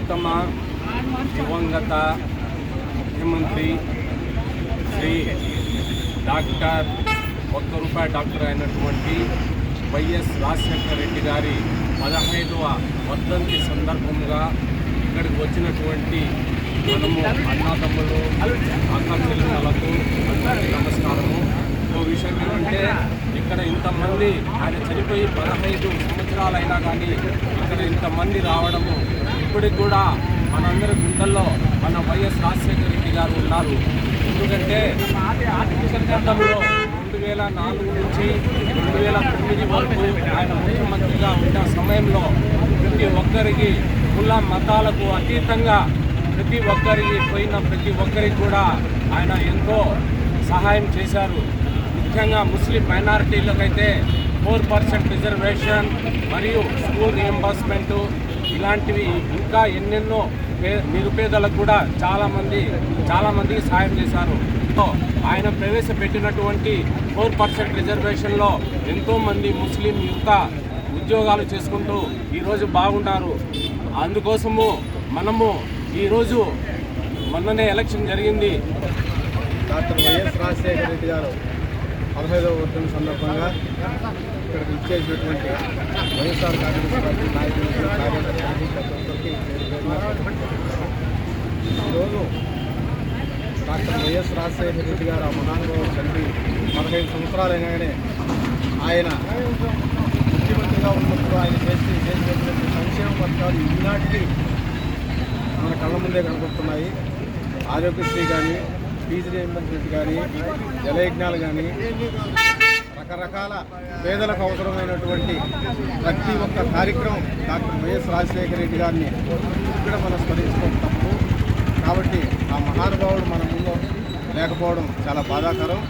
ఉత్తమ దివంగత ముఖ్యమంత్రి శ్రీ డాక్టర్ ఒక్క రూపాయి డాక్టర్ అయినటువంటి వైఎస్ రాజశేఖర రెడ్డి గారి పదహైదవ వర్ధంతి సందర్భంగా ఇక్కడికి వచ్చినటువంటి మనము అన్నదమ్ములు అక్క అందరికీ నమస్కారము. ఇంకో విషయం ఏమంటే ఇక్కడ ఇంతమంది ఆయన చనిపోయి పదహైదు సంవత్సరాలైనా కానీ ఇక్కడ ఇంతమంది రావడము ఇప్పటికి కూడా మనందరి గుండెల్లో మన వైఎస్ రాజశేఖర రెడ్డి గారు ఉన్నారు. ఎందుకంటే గతంలో రెండు వేల నాలుగు నుంచి రెండు వేల తొమ్మిది వరకు ఆయన ముఖ్యమంత్రిగా ఉన్న సమయంలో ప్రతి ఒక్కరికి కుల మతాలకు అతీతంగా ప్రతి ఒక్కరికి పోయిన ప్రతి ఒక్కరికి కూడా ఆయన ఎంతో సహాయం చేశారు. ముఖ్యంగా ముస్లిం మైనారిటీలకైతే ఫోర్ పర్సెంట్ రిజర్వేషన్ మరియు స్కూల్ రియంబర్స్మెంటు ఇలాంటివి ఇంకా ఎన్నెన్నో నిరుపేదలకు కూడా చాలామంది చాలామందికి సహాయం చేశారు. సో ఆయన ప్రవేశపెట్టినటువంటి ఫోర్ పర్సెంట్ రిజర్వేషన్లో ఎంతోమంది ముస్లిం యువత ఉద్యోగాలు చేసుకుంటూ ఈరోజు బాగున్నారు అందుకోసము మనము ఈరోజు మొన్ననే ఎలక్షన్ జరిగింది. డాక్టర్ వైఎస్ రాజశేఖర రెడ్డి గారు. పదహైదవ వర్ధన సందర్భంగా ఇక్కడ విచ్చేసినటువంటి వైఎస్ఆర్ కాంగ్రెస్ పార్టీ నాయకులు కార్యకర్తలకు ప్రతి ఒక్కరికి ఈరోజు డాక్టర్ వైఎస్ రాజశేఖర రెడ్డి గారు ఆ మహానుభావుడు చనిపోయి పదహైదు సంవత్సరాలైనా ఆయన ముఖ్యమంత్రిగా ఉన్నప్పుడు ఆయన చేసి చేసినటువంటి సంక్షేమ పథకాలు ఈనాటికి మన కళ్ళ ముందే కనబడుతున్నాయి ఆరోగ్యశ్రీ కానీ ఫీజు రియంబర్స్మెంట్ కానీ జలయజ్ఞాలు కానీ రకరకాల పేదలకు అవసరమైనటువంటి ప్రతి ఒక్క కార్యక్రమం డాక్టర్ వైఎస్ రాజశేఖర రెడ్డి గారిని ఇక్కడ మనం స్మరించుకోవడం తప్పు. కాబట్టి ఆ మహానుభావుడు మన ముందు లేకపోవడం చాలా బాధాకరం.